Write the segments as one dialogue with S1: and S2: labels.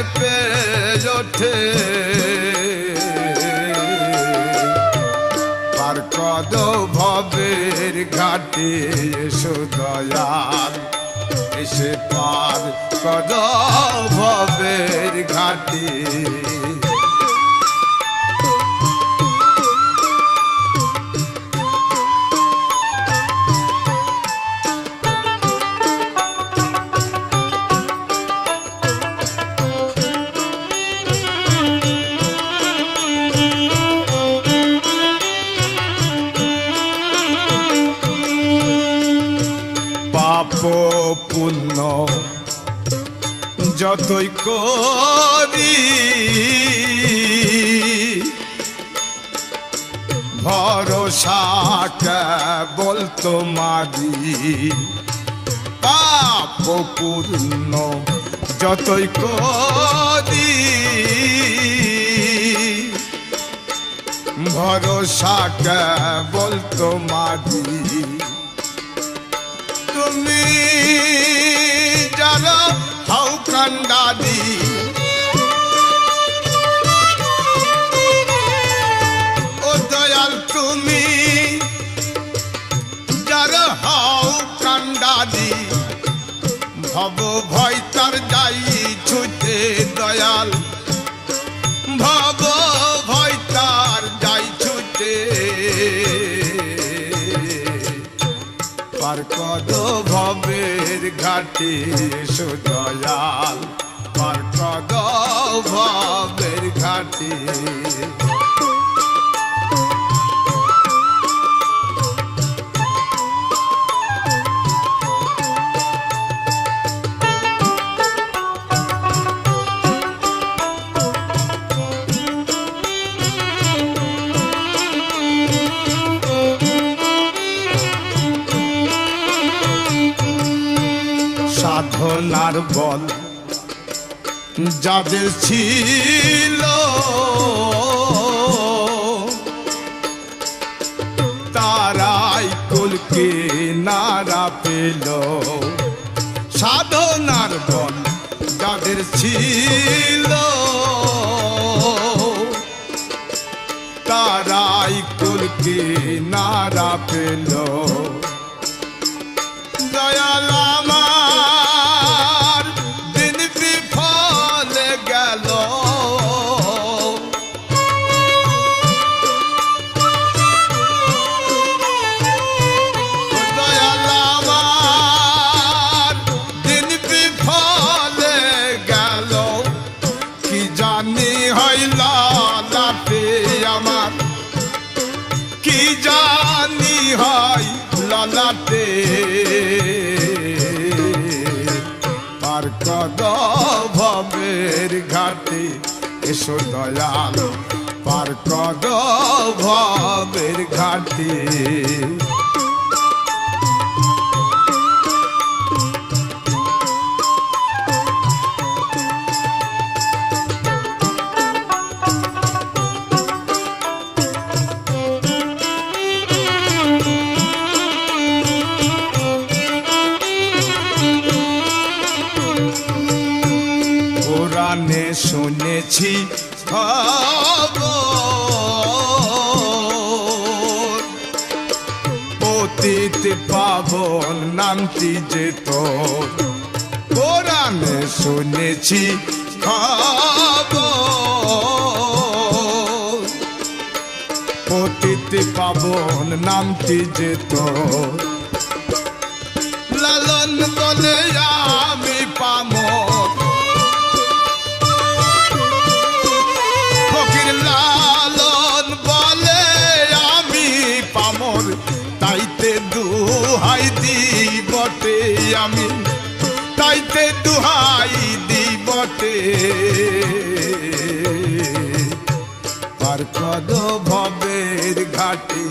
S1: কেঁপে ওঠে। পার কদ ভবের ঘাটে এসো দয়াল। এসে পার কদ ভবের ঘাটে। যতই করি ভরসা কেবল তোমারি পাপ পূর্ণ যতই করি ভরসা কেবল তোমারি তুমি যারা হাউ কান্ডাদি ও দয়াল তুমি যারা হাউ কান্ডাদি ভব ভয় তার যাই ভবের ঘাটে এসো দয়াল পার্ট কদ ঘাটে। সাধনার বল যাদের ছিল, তারাই কুলকে নারা পেল। সাধনার বল যাদের ছিল, তারাই কুলকে নারা পেল। ভবের ঘাটে এসো দয়াল পার কদ ভবের ঘাটে। কোরআনে শুনেছি পতিত পাবন নামটি যে তোর। কোরআনে শুনেছি পতিত পাবন নামটি যে তোর। লালন বলে দুহাই দি বটে আমি। তাইতে দুহাই দি বটে পার কদ ভবের ঘাটে,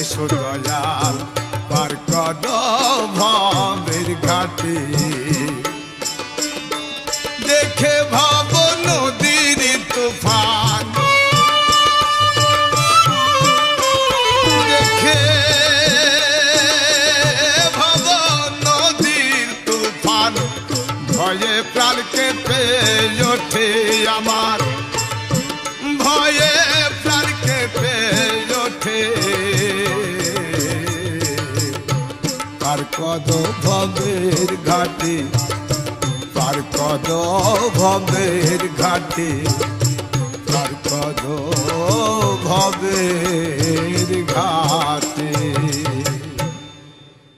S1: এসো দয়াল, পার কদ ভবের ঘাটে। প্রাণ কেঁপে ওঠে আমার। ভয়ে প্রাণ কেঁপে ওঠে। পার কদ ভবের ঘাটে, পার কদ ভবের ঘাটে, পার কদ ভবের